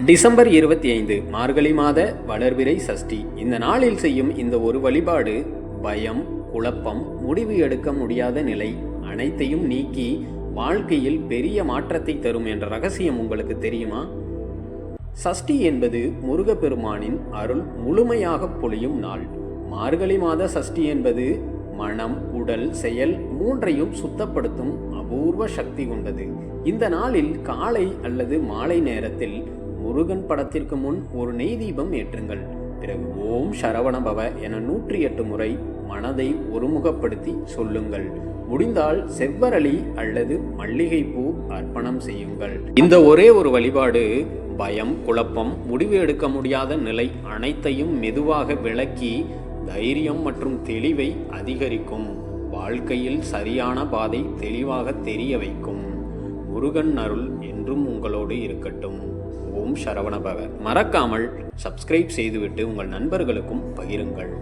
December இருபத்தி ஐந்து மார்கழி மாத வளர்விரை சஷ்டி. இந்த நாளில் செய்யும் இந்த ஒரு வழிபாடு பயம் குழப்பம் முடிவு எடுக்க முடியாத நிலை அனைத்தையும் நீக்கி வாழ்க்கையில் பெரிய மாற்றத்தை தரும் என்ற ரகசியம் உங்களுக்கு தெரியுமா? சஷ்டி என்பது முருகப்பெருமானின் அருள் முழுமையாக பொழியும் நாள். மார்கழி மாத சஷ்டி என்பது மனம் உடல் செயல் மூன்றையும் சுத்தப்படுத்தும் அபூர்வ சக்தி கொண்டது. இந்த நாளில் காலை அல்லது மாலை நேரத்தில் முருகன் படத்திற்கு முன் ஒரு நெய் தீபம் ஏற்றுங்கள். பிறகு ஓம் சரவணபவ என நூற்றி எட்டு முறை மனதை ஒருமுகப்படுத்தி சொல்லுங்கள். முடிந்தால் செவ்வரளி அல்லது மல்லிகைப்பூ அர்ப்பணம் செய்யுங்கள். இந்த ஒரே ஒரு வழிபாடு பயம் குழப்பம் முடிவு எடுக்க முடியாத நிலை அனைத்தையும் மெதுவாக விளக்கி தைரியம் மற்றும் தெளிவை அதிகரிக்கும். வாழ்க்கையில் சரியான பாதை தெளிவாக தெரிய வைக்கும். முருகன் அருள் என்றும் உங்களோடு இருக்கட்டும். ஓம் சரவணபவ. மறக்காமல் சப்ஸ்கிரைப் செய்துவிட்டு உங்கள் நண்பர்களுக்கும் பகிருங்கள்.